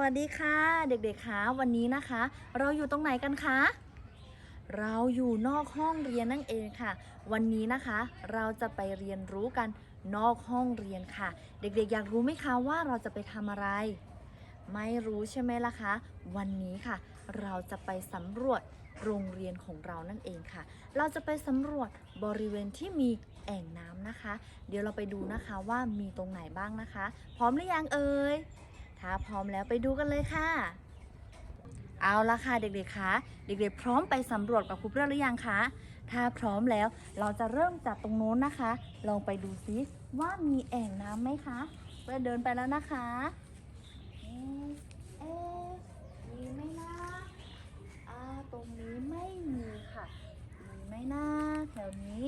วัสดีค่ะ เด็กๆคะวันนี้นะคะ เราอยู่ตรงไหนกันคะ เราอยู่นอกห้องเรียนนั่นเองค่ะ วันนี้นะคะ เราจะไปเรียนรู้กันนอกห้องเรียนค่ะ เด็กๆ อยากรู้ไหมคะว่าเราจะไปทำอะไร ไม่รู้ใช่ไหมล่ะคะ วันนี้ค่ะ เราจะไปสำรวจโรงเรียนของเรานั่นเองค่ะ เราจะไปสำรวจบริเวณที่มีแอ่งน้ำนะคะ เดี๋ยวเราไปดูนะคะว่ามีตรงไหนบ้างนะคะ พร้อมหรือยังเอ่ย พร้อมแล้วไปดูกันเลยค่ะ เอาละค่ะเด็กๆคะเด็กๆ พร้อมไปสำรวจกับครูเพื่อนหรือยังคะถ้าพร้อมแล้วเราจะเริ่มจากตรงโน้นนะคะ ลองไปดูซิว่ามีแอ่งน้ำไหมคะเพื่อนเดินไปแล้วนะคะเอ๊ะเอ๊ะมีไหมนะอ่าตรงนี้ไม่มีค่ะมีไหมนะแถวนี้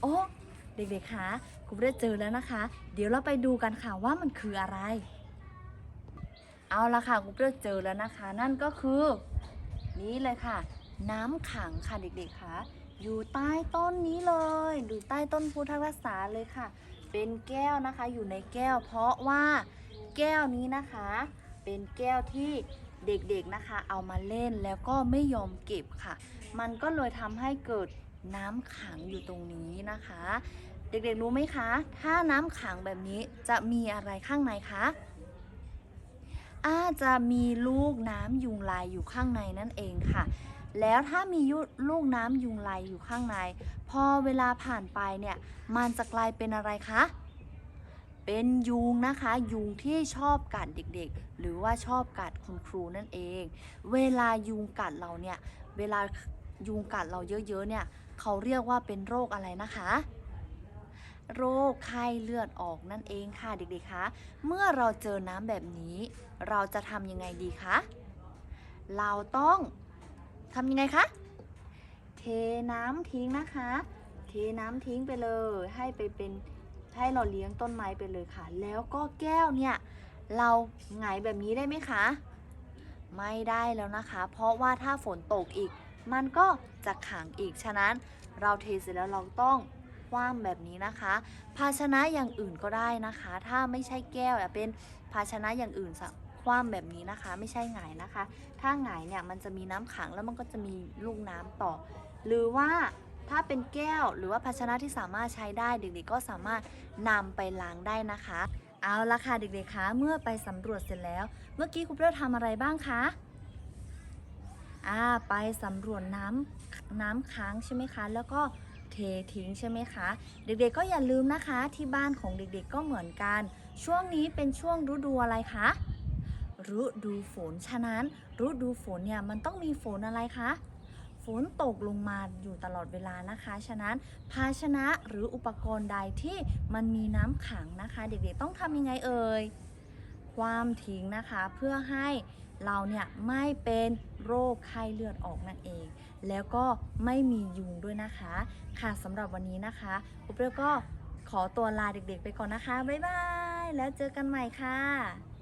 โอ้ เด็กๆคะครูได้เจอแล้วนะคะ เดี๋ยวเราไปดูกันค่ะว่ามันคืออะไร เอาละค่ะครูได้เจอแล้วนะคะ นั่นก็คือ นี่เลยค่ะ น้ำขังค่ะเด็กๆคะอยู่ใต้ต้นนี้เลยอยู่ใต้ต้นพุทธรักษาเลยค่ะ เป็นแก้วนะคะอยู่ในแก้ว เพราะว่าแก้วนี้นะคะ เป็นแก้วที่เด็กๆนะคะ เอามาเล่นแล้วก็ไม่ยอมเก็บค่ะ มันก็เลยทำให้เกิด น้ำขังอยู่ตรงนี้นะคะ เด็กๆรู้ไหมคะ ถ้าน้ำขังแบบนี้จะมีอะไรข้างในคะอาจจะมีลูกน้ำยุงลายอยู่ข้างในนั่นเองค่ะ แล้วถ้ามียุลูกน้ำยุงลายอยู่ข้างใน พอเวลาผ่านไปเนี่ยมันจะกลายเป็นอะไรคะเป็นยุงนะคะ ยุงที่ชอบกัดเด็กๆ หรือว่าชอบกัดคุณครูนั่นเอง เวลายุงกัดเราเนี่ย เวลายุงกัดเราเยอะๆเนี่ย เขาเรียกว่าเป็นโรคอะไรนะคะ โรคไข้เลือดออกนั่นเองค่ะเด็กๆคะเมื่อเราเจอน้ำแบบนี้ เราจะทำยังไงดีคะเราต้องทำยังไงคะเทน้ำทิ้งนะคะ เทน้ำทิ้งไปเลยให้ไปเป็นให้เราเลี้ยงต้นไม้ไปเลยค่ะ แล้วก็แก้วเนี่ย เราหงายแบบนี้ได้ไหมคะ ไม่ได้แล้วนะคะ เพราะว่าถ้าฝนตกอีก มันก็จะขังอีก ฉะนั้นเราเทเสร็จแล้วเราต้องคว่ำแบบนี้นะคะ ภาชนะอย่างอื่นก็ได้นะคะ ถ้าไม่ใช่แก้วเป็นภาชนะอย่างอื่นสะคว่ำแบบนี้นะคะ ไม่ใช่หงายนะคะ ถ้าหงายเนี่ยมันจะมีน้ำขังแล้วมันก็จะมีลูกน้ำต่อ หรือว่าถ้าเป็นแก้วหรือว่าภาชนะที่สามารถใช้ได้เด็กๆก็สามารถนำไปล้างได้นะคะ เอาละค่ะเด็กๆคะเมื่อไปสำรวจเสร็จแล้ว เมื่อกี้ครูเปรี้ยวทำอะไรบ้างคะ อ่าไปสำรวจน้ำน้ำค้างใช่ไหมคะ แล้วก็เททิ้งใช่ไหมคะ เด็กๆก็อย่าลืมนะคะ ที่บ้านของเด็กๆก็เหมือนกัน ช่วงนี้เป็นช่วงฤดูอะไรคะฤดูฝน ฉะนั้นฤดูฝนเนี่ยมันต้องมีฝนอะไรคะ ฝนตกลงมาอยู่ตลอดเวลานะคะ ฉะนั้นภาชนะหรืออุปกรณ์ใดที่มันมีน้ำขังนะคะ เด็กๆต้องทำยังไงเอ่ย ความทิ้งนะคะเพื่อให้ เราเนี่ยไม่เป็นโรคไข้เลือดออกนั่นเอง แล้วก็ไม่มียุงด้วยนะคะ ค่ะสำหรับวันนี้นะคะครูเปรี้ยวก็ขอตัวลาเด็กๆไปก่อนนะคะ บ๊ายบาย แล้วเจอกันใหม่ค่ะ